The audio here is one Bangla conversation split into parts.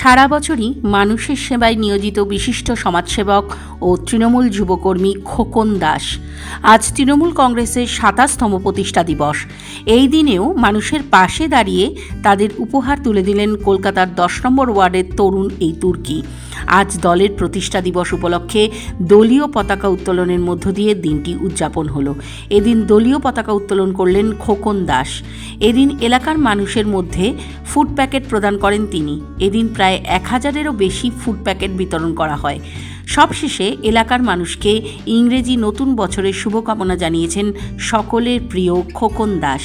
সারা বছরই মানুষের সেবায় নিয়োজিত বিশিষ্ট সমাজসেবক ও তৃণমূল যুবকর্মী খোকন দাস। আজ তৃণমূল কংগ্রেসের সাতাশতম প্রতিষ্ঠা দিবস। এই দিনেও মানুষের পাশে দাঁড়িয়ে তাদের উপহার তুলে দিলেন কলকাতার দশ নম্বর ওয়ার্ডের তরুণ এই তুর্কি। আজ দলের প্রতিষ্ঠা দিবস উপলক্ষে দলীয় পতাকা উত্তোলনের মধ্য দিয়ে দিনটি উদযাপন হলো। এদিন দলীয় পতাকা উত্তোলন করলেন খোকন দাস। এদিন এলাকার মানুষের মধ্যে ফুড প্যাকেট প্রদান করেন তিনি। এদিন প্রায় এক হাজারেরও বেশি ফুড প্যাকেট বিতরণ করা হয়। সবশেষে এলাকার মানুষকে ইংরেজি নতুন বছরের শুভকামনা জানিয়েছেন সকলের প্রিয় খোকন দাস।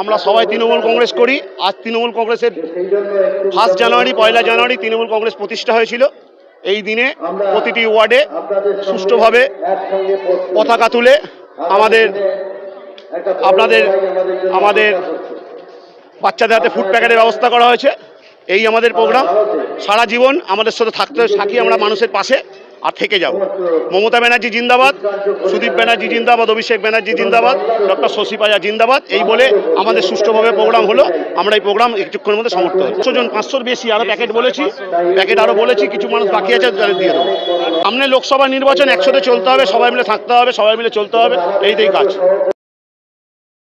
আমরা সবাই তৃণমূল কংগ্রেস করি। আজ তৃণমূল কংগ্রেসের ফার্স্ট জানুয়ারি পয়লা জানুয়ারি তৃণমূল কংগ্রেস প্রতিষ্ঠা হয়েছিল। এই দিনে প্রতিটি ওয়ার্ডে সুষ্ঠুভাবে পতাকা তুলে আমাদের আপনাদের আমাদের বাচ্চাদের হাতে ফুড প্যাকেটের ব্যবস্থা করা হয়েছে। এই আমাদের প্রোগ্রাম। সারা জীবন আমাদের সাথে থাকতে থাকি আমরা মানুষের পাশে আর থেকে যাব। মমতা ব্যানার্জি জিন্দাবাদ সুদীপ ব্যানার্জি জিন্দাবাদ অভিষেক ব্যানার্জি জিন্দাবাদ ডক্টর শশী পাজা জিন্দাবাদ। এই বলে আমাদের সুষ্ঠুভাবে প্রোগ্রাম হলো। আমরা এই প্রোগ্রাম একটুক্ষণের মধ্যে সমর্থ হই পাঁচশো জন পাঁচশোর বেশি আরও প্যাকেট বলেছি। প্যাকেট আরও বলেছি কিছু মানুষ বাকি আছে তাদের দিয়ে দেবো। সামনে লোকসভা নির্বাচন একসাথে চলতে হবে সবাই মিলে থাকতে হবে সবাই মিলে চলতে হবে। এইটাই কাজ।